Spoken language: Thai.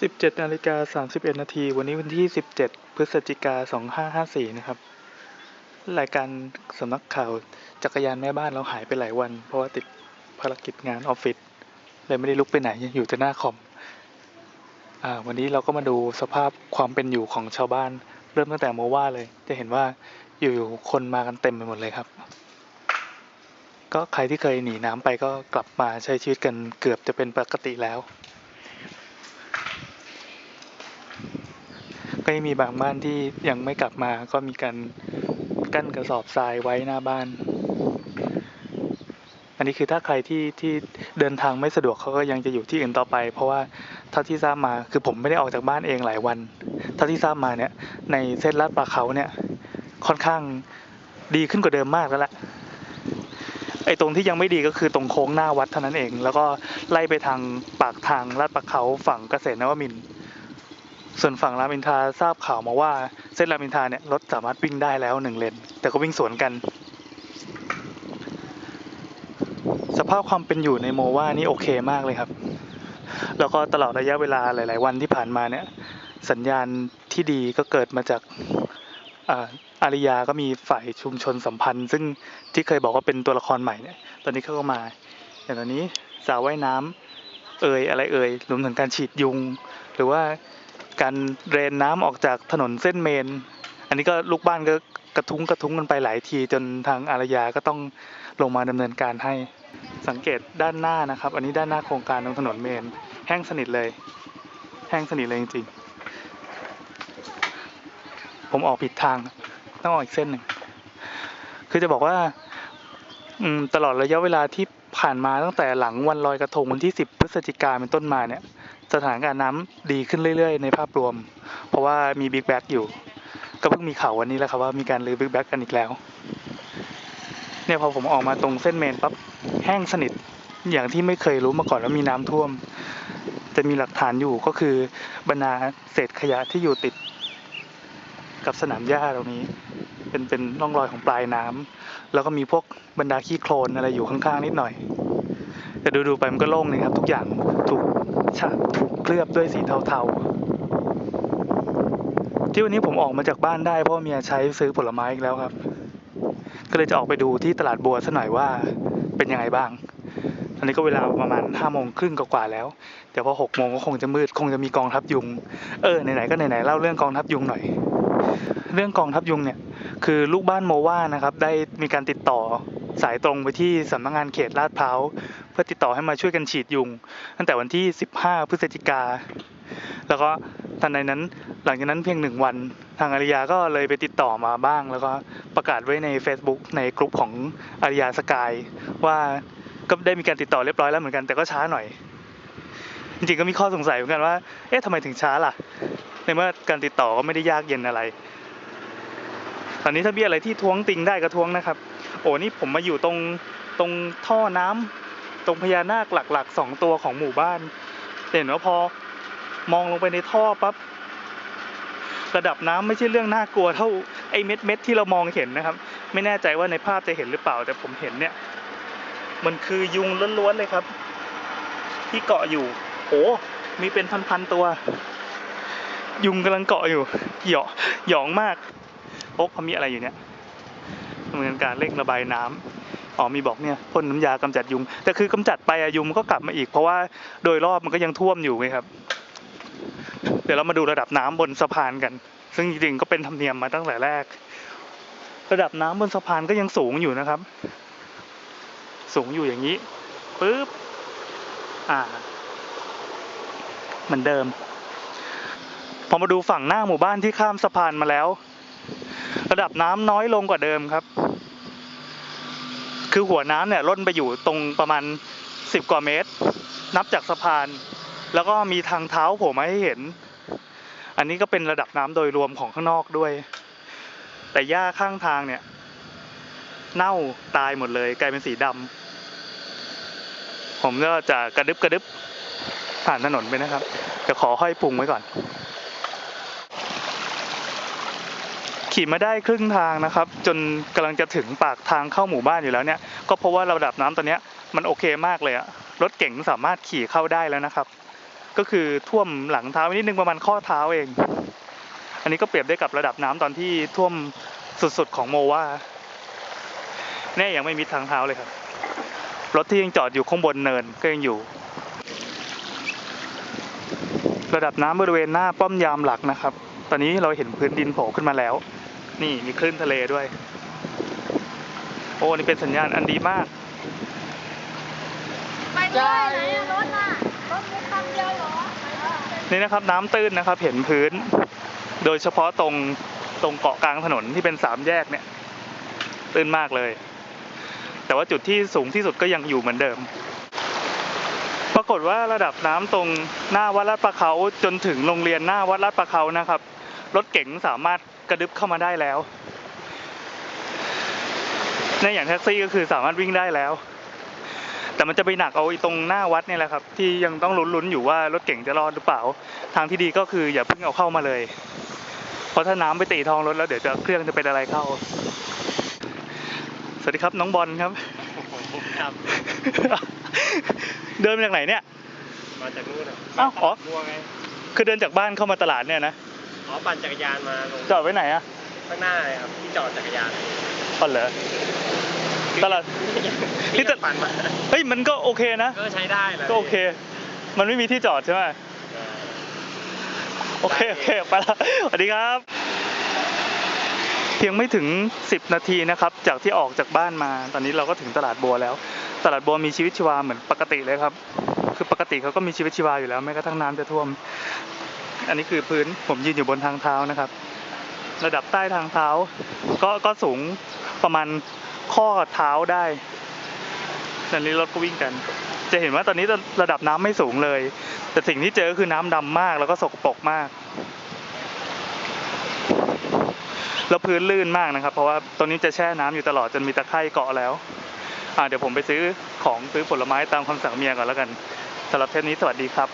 17นาฬิกา31นาทีวันนี้วันที่ 17 พฤศจิกา 2554 นะครับ รายการสำนักข่าวจักรยานแม่บ้านเราหายไปหลายวัน เพราะว่าติดภารกิจงานออฟฟิศเลยไม่ได้ลุกไปไหนอยู่แต่หน้าคอมอ่าวันนี้เราก็มาดูสภาพความเป็นอยู่ของชาวบ้าน เริ่มตั้งแต่โมว่าเลย จะเห็นว่าอยู่ๆคนมากันเต็มไปหมดเลยครับ ก็ใครที่เคยหนีน้ำไปก็กลับมาใช้ชีวิตกันเกือบจะเป็นปกติแล้ว ก็ยังมีบางบ้านที่ยังไม่กลับมาก็มีการกั้นกระสอบทรายไว้หน้าบ้าน อันนี้คือถ้าใครที่ที่เดินทางไม่สะดวกเขาก็ยังจะอยู่ที่อื่นต่อไป เพราะว่าเท่าที่ทราบมาคือผมไม่ได้ออกจากบ้านเองหลายวัน เท่าที่ทราบมาเนี่ยในเส้นลาดปลาเขาเนี่ยค่อนข้างดีขึ้นกว่าเดิมมากแล้วแหละไอ้ตรงที่ยังไม่ดีก็คือตรงโค้งหน้าวัดเท่านั้นเอง แล้วก็ไล่ไปทางปากทางลาดปลาเขาฝั่งเกษตรนวมินทร์ ส่วนฝั่งรามอินทราทราบข่าวมาว่า เส้นรามอินทราเนี่ยรถสามารถวิ่งได้แล้วหนึ่งเลนแต่ก็วิ่งสวนกัน สภาพความเป็นอยู่ในโมว่านี่โอเคมากเลยครับ แล้วก็ตลอดระยะเวลาหลาย ๆ วันที่ผ่านมาเนี่ย สัญญาณที่ดีก็เกิดมาจากอาริยาก็มีฝ่ายชุมชนสัมพันธ์ ซึ่งที่เคยบอกว่าเป็นตัวละครใหม่เนี่ย ตอนนี้เขาก็มาอย่างตอนนี้สาวว่ายน้ำเอ่ยอะไรเอ่ยรวมถึงการฉีดยุง หรือว่า การเรนน้ำออกจากถนนเส้นเมน อันนี้ก็ลูกบ้านก็กระทุ้งกระทุ้งกันไปหลายที จนทางอารยาก็ต้องลงมาดำเนินการให้สังเกตด้านหน้านะครับ อันนี้ด้านหน้าโครงการตรงถนนเมน แห้งสนิทเลย แห้งสนิทเลยจริงๆ ผมออกผิดทาง ต้องออกอีกเส้นหนึ่ง คือจะบอกว่าตลอดระยะเวลาที่ผ่านมาตั้งแต่หลังวันลอยกระทงวันที่ 10 พฤศจิกาเป็นต้นมาเนี่ย สถานการณ์น้ำดีขึ้นเรื่อยๆ ในภาพรวม เพราะว่ามีบิ๊กแบ็กอยู่ ก็เพิ่งมีข่าววันนี้แหละครับว่ามีการรื้อบิ๊กแบ็กกันอีกแล้ว เนี่ยพอผมออกมาตรงเส้นเมนปั๊บแห้งสนิทอย่างที่ไม่เคยรู้มาก่อนว่ามีน้ำท่วม จะมีหลักฐานอยู่ก็คือบรรดาเศษขยะที่อยู่ติด กับสนามหญ้าตรงนี้ เป็นเป็นร่องรอยของปลายน้ำแล้วก็มีพวกบรรดาขี้โคลนอะไรอยู่ข้างๆนิดหน่อย แต่ดูๆไปมันก็โล่งเลยครับ ทุกอย่างถูกฉาบถูกเคลือบด้วยสีเทาๆ ที่วันนี้ผมออกมาจากบ้านได้เพราะเมียใช้ซื้อผลไม้อีกแล้วครับ ก็เลยจะออกไปดูที่ตลาดบัวซะหน่อยว่าเป็นยังไงบ้างตอนนี้ก็เวลาประมาณห้าโมงครึ่งกว่าแล้ว เดี๋ยวพอหกโมงก็คงจะมืดคงจะมีกองทัพยุง เออไหนๆก็ไหนๆเล่าเรื่องกองทัพยุงหน่อย เรื่องกองทัพยุงเนี่ยคือลูกบ้านโมว่านะครับได้มีการติดต่อ สายตรงไปที่สำนักงานเขตลาดพร้าวเพื่อติดต่อให้มาช่วยกันฉีดยุง ตั้งแต่วันที่ 15 พฤศจิกา แล้วก็ทันใดนั้นหลังจากนั้นเพียงหนึ่งวัน ทางอาริยาก็เลยไปติดต่อมาบ้าง แล้วก็ประกาศไว้ใน Facebook ในกลุ่มของอาริยาสกายว่าก็ได้มีการติดต่อเรียบร้อยแล้วเหมือนกันแต่ก็ช้าหน่อย จริงๆก็มีข้อสงสัยเหมือนกันว่า เอ๊ะทำไมถึงช้าล่ะ ในเมื่อการติดต่อก็ไม่ได้ยากเย็นอะไร ตอนนี้ถ้ามีอะไรที่ท้วงติงได้ก็ท้วงนะครับ โอ้นี่ผมมาอยู่ตรงตรงท่อน้ำตรงพญานาคหลักๆสองตัวของหมู่บ้าน เห็นว่าพอมองลงไปในท่อปั๊บระดับน้ำไม่ใช่เรื่องน่ากลัวเท่าไอ้เม็ดเม็ดๆที่เรามองเห็นนะครับ ไม่แน่ใจว่าในภาพจะเห็นหรือเปล่า แต่ผมเห็นเนี่ย มันคือยุงล้วนๆเลยครับ ที่เกาะอยู่โอ้มีเป็นพันๆตัว ยุงกำลังเกาะอยู่ เหยาะหยองมากโอ๊กเขามีอะไรอยู่เนี่ย ดำเนินการเร่งระบายน้ำอ๋อมีบอกเนี่ยพ่นน้ำยากำจัดยุง แต่คือกำจัดไปอะยุงมันก็กลับมาอีก เพราะว่าโดยรอบมันก็ยังท่วมอยู่ไงครับ เดี๋ยวเรามาดูระดับน้ำบนสะพานกัน ซึ่งจริงๆก็เป็นธรรมเนียมมาตั้งแต่แรก ระดับน้ำบนสะพานก็ยังสูงอยู่นะครับ สูงอยู่อย่างนี้ปึ๊บอ่าเหมือนเดิม พอมาดูฝั่งหน้าหมู่บ้านที่ข้ามสะพานมาแล้ว ระดับน้ำน้อยลงกว่าเดิมครับ คือหัวน้ำเนี่ยล่นไปอยู่ตรงประมาณสิบกว่าเมตร นับจากสะพาน แล้วก็มีทางเท้าโผล่มาให้เห็น อันนี้ก็เป็นระดับน้ำโดยรวมของข้างนอกด้วย แต่หญ้าข้างทางเนี่ย เน่าตายหมดเลยกลายเป็นสีดำผมก็จะกระดึบกระดึบผ่านถนนไปนะครับจะขอห้อยพุงไว้ก่อน ขี่มาได้ครึ่งทางนะครับ จนกำลังจะถึงปากทางเข้าหมู่บ้านอยู่แล้วเนี่ย ก็เพราะว่าระดับน้ำตอนนี้มันโอเคมากเลยอะรถเก๋งสามารถขี่เข้าได้แล้วนะครับ ก็คือท่วมหลังเท้านิดนึงประมาณข้อเท้าเอง อันนี้ก็เปรียบได้กับระดับน้ำตอนที่ท่วมสุดๆของโมว่าแน่ยังไม่มิดทางเท้าเลยครับ รถที่ยังจอดอยู่ข้างบนเนินก็ยังอยู่ระดับน้ำบริเวณหน้าป้อมยามหลักนะครับ ตอนนี้เราเห็นพื้นดินโผล่ขึ้นมาแล้ว นี่มีคลื่นทะเลด้วย โอ้นี่เป็นสัญญาณอันดีมาก ไปด้วยไหนอะรถน่ะรถมีคันเดียวเหรอนี่นะครับน้ำตื้นนะครับเห็นพื้น โดยเฉพาะตรงตรงเกาะกลางถนนที่เป็นสามแยกเนี่ย ตื้นมากเลย แต่ว่าจุดที่สูงที่สุดก็ยังอยู่เหมือนเดิม ปรากฏว่าระดับน้ำตรงหน้าวัดลาดประเขาจนถึงโรงเรียนหน้าวัดลาดประเขานะครับ รถเก๋งสามารถกระดึบเข้ามาได้แล้วในอย่างแท็กซี่ก็คือสามารถวิ่งได้แล้ว แต่มันจะไปหนักเอาไอ้ตรงหน้าวัดเนี่ยแหละครับ ที่ยังต้องลุ้นๆอยู่ว่ารถเก่งจะรอดหรือเปล่า ทางที่ดีก็คืออย่าเพิ่งเอาเข้ามาเลย เพราะถ้าน้ำไปตีท้องรถแล้วเดี๋ยวจะเครื่องจะเป็นอะไรเข้า สวัสดีครับน้องบอลครับครับ เดินมาจากไหนเนี่ย มาจากนู่นอะอ้าวอ๋อมัวไงคือเดินจากบ้านเข้ามาตลาดเนี่ยนะ อ๋อปั่นจักรยานมาลงจอดไว้ไหนอะข้างหน้าเลยครับที่จอดจักรยานอ๋อเหรอตลาดนี่นี่จะจะปั่นมาเฮ้ยมันก็โอเคนะก็ใช้ได้แหละก็โอเค มันไม่มีที่จอดใช่ไหมเออโอเคโอเคไปละสวัสดีครับ เพียงไม่ถึง 10 นาทีนะครับ จากที่ออกจากบ้านมา ตอนนี้เราก็ถึงตลาดบัวแล้ว ตลาดบัวมีชีวิตชีวาเหมือนปกติเลยครับ คือปกติเขาก็มีชีวิตชีวาอยู่แล้วแม้กระทั่งน้ำจะท่วม อันนี้คือพื้นผมยืนอยู่บนทางเท้านะครับ ระดับใต้ทางเท้า ก็ก็สูงประมาณข้อเท้าได้ตอนนี้รถก็วิ่งกัน จะเห็นว่าตอนนี้ระดับน้ำไม่สูงเลย แต่สิ่งที่เจอคือน้ำดำมากแล้วก็สกปรกมากแล้วพื้นลื่นมากนะครับ เพราะว่าตรงนี้จะแช่น้ำอยู่ตลอดจนมีตะไคร่เกาะแล้วอ่าเดี๋ยวผมไปซื้อของซื้อผลไม้ตามคำสั่งเมียก่อนแล้วกันสำหรับเทปนี้สวัสดีครับ